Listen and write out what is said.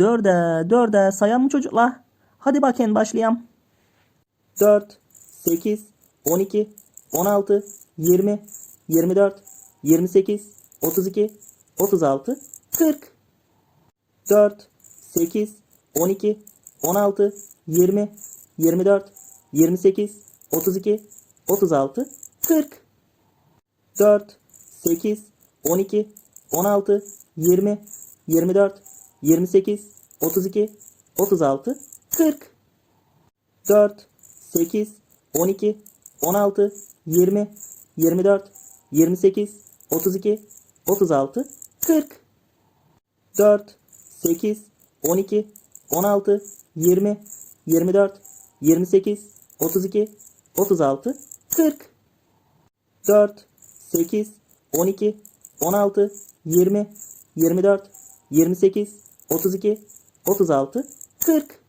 Dörde, dörde sayan mı çocuklar? Hadi bakayım başlayalım. 4, 8, 12, 16, 20, 24, 28, 32, 36, 40. 4, 8, 12, 16, 20, 24, 28, 32, 36, 40. 4, 8, 12, 16, 20, 24, 28, 32, 36, 40. 4, 8, 12, 16, 20, 24, 28, 32, 36, 40. 4, 8, 12, 16, 20, 24, 28, 32, 36, 40. 4, 8, 12, 16, 20, 24, 28, 32, 36, 40.